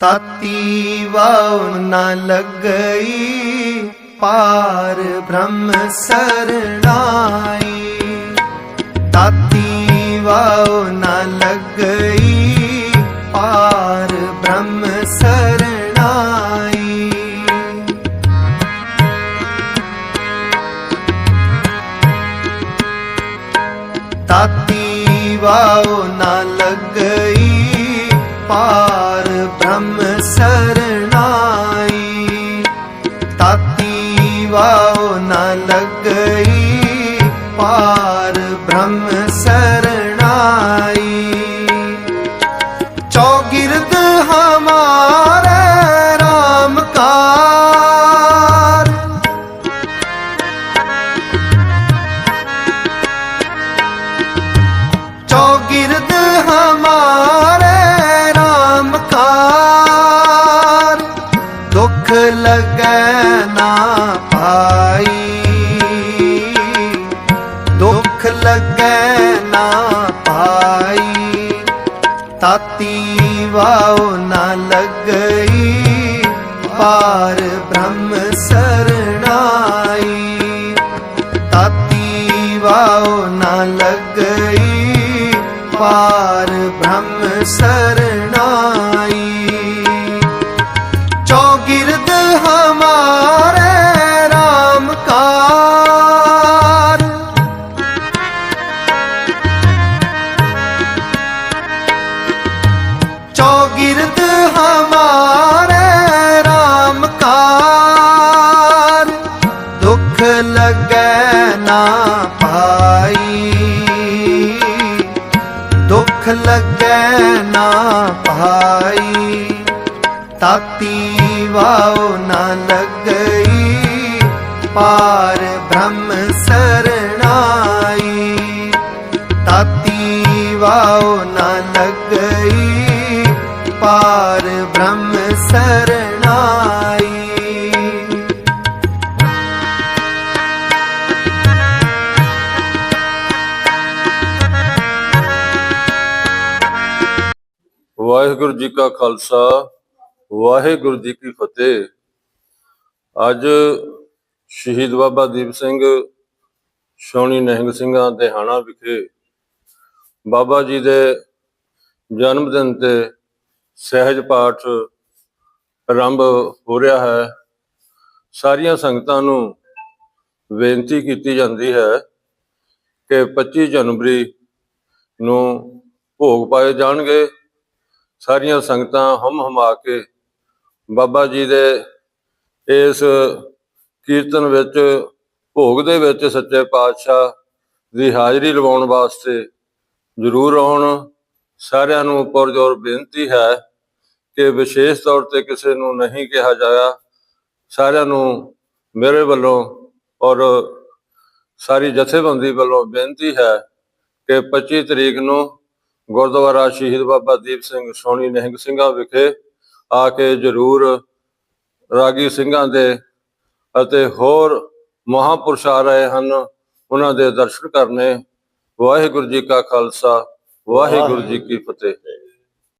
ਤਾਤੀ ਵਾਉ ਨਾ ਲੱਗਈ, ਪਾਰ ਬ੍ਰਹਮ ਸਰਣਾਈ। ਤਾਤੀ ਵਾਉ ਨਾ ਲੱਗਈ, ਪਾਰ ਬ੍ਰਹਮ ਸਰਣਾਈ। ਤਾਤੀ ਵਾਉ ਨਾ ਲੱਗਈ, ਪਾਰ ਤਾਤੀ ਵਾਉ ਲੱਗਈ ਪਾਰ ਬ੍ਰਹਮ ਸਰਣਾਈ। ਚੌਗਿਰਦ ਹਮਾਰੇ ਦੁੱਖ ਨਾ ਪਾਈ। ਦੁੱਖ ਲੱਗੈ ਨਾ ਪਾਈ। ਤਾਤੀ ਵਾਉ ਨਾ ਲੱਗਈ। ਪਾਰ ਬ੍ਰਹਮ ਸਰਣਾਈ। ਤਾਤੀ ਵਾਉ ਨਾ ਲੱਗਈ। ਪਾਰ ਬ੍ਰਹਮ ਸਰ ਨਾ ਪਾਈ। ਦੁੱਖ ਲੱਗੈ ਨਾ ਪਾਈ। ਤਾਤੀ ਵਾਉ ਨਾ ਲੱਗਈ। ਪਾਰ ਬ੍ਰਹਮ ਸਰਣਾਈ। ਤਾਤੀ ਵਾਉ ਨਾ ਲੱਗਈ। ਪਾਰ ਬ੍ਰਹਮ ਸਰਣਾਈ। ਵਾਹਿਗੁਰੂ ਜੀ ਕਾ ਖਾਲਸਾ, ਵਾਹਿਗੁਰੂ ਜੀ ਕੀ ਫਤਿਹ। ਅੱਜ ਸ਼ਹੀਦ ਬਾਬਾ ਦੀਪ ਸਿੰਘ ਸ਼ੌਣੀ ਨਹਿੰਗ ਸਿੰਘਾਂ ਦੇ ਹਾਣਾ ਵਿਖੇ ਬਾਬਾ ਜੀ ਦੇ ਜਨਮ ਦਿਨ ਤੇ ਸਹਿਜ ਪਾਠ ਆਰੰਭ ਹੋ ਰਿਹਾ ਹੈ। ਸਾਰੀਆਂ ਸੰਗਤਾਂ ਨੂੰ ਬੇਨਤੀ ਕੀਤੀ ਜਾਂਦੀ ਹੈ ਕਿ 25 ਜਨਵਰੀ ਨੂੰ ਭੋਗ ਪਾਏ ਜਾਣਗੇ। ਸਾਰੀਆਂ ਸੰਗਤਾਂ ਹਮ ਹਮਾ ਕੇ ਬਾਬਾ ਜੀ ਦੇ ਇਸ ਕੀਰਤਨ ਵਿੱਚ, ਭੋਗ ਦੇ ਵਿੱਚ ਸੱਚੇ ਪਾਤਸ਼ਾਹ ਦੀ ਹਾਜ਼ਰੀ ਲਵਾਉਣ ਵਾਸਤੇ ਜ਼ਰੂਰ ਆਉਣ। ਸਾਰਿਆਂ ਨੂੰ ਉੱਪਰ ਜ਼ੋਰ ਬੇਨਤੀ ਹੈ ਕਿ ਵਿਸ਼ੇਸ਼ ਤੌਰ ਤੇ ਕਿਸੇ ਨੂੰ ਨਹੀਂ ਕਿਹਾ ਜਾਇਆ। ਸਾਰਿਆਂ ਨੂੰ ਮੇਰੇ ਵੱਲੋਂ ਔਰ ਸਾਰੀ ਜਥੇਬੰਦੀ ਵੱਲੋਂ ਬੇਨਤੀ ਹੈ ਕਿ 25 ਤਰੀਕ ਨੂੰ ਗੁਰਦੁਆਰਾ ਸ਼ਹੀਦ ਬਾਬਾ ਦੀਪ ਸਿੰਘ ਸੋਹਣੀ ਨਿਹੰਗ ਸਿੰਘਾਂ ਵਿਖੇ ਆ ਕੇ ਜਰੂਰ ਰਾਗੀ ਸਿੰਘਾਂ ਦੇ ਅਤੇ ਹੋਰ ਮਹਾਪੁਰਸ਼ ਆ ਰਹੇ ਹਨ, ਉਹਨਾਂ ਦੇ ਦਰਸ਼ਨ ਕਰਨੇ। ਵਾਹਿਗੁਰੂ ਜੀ ਕਾ ਖਾਲਸਾ, ਵਾਹਿਗੁਰੂ ਜੀ ਕੀ ਫਤਿਹ।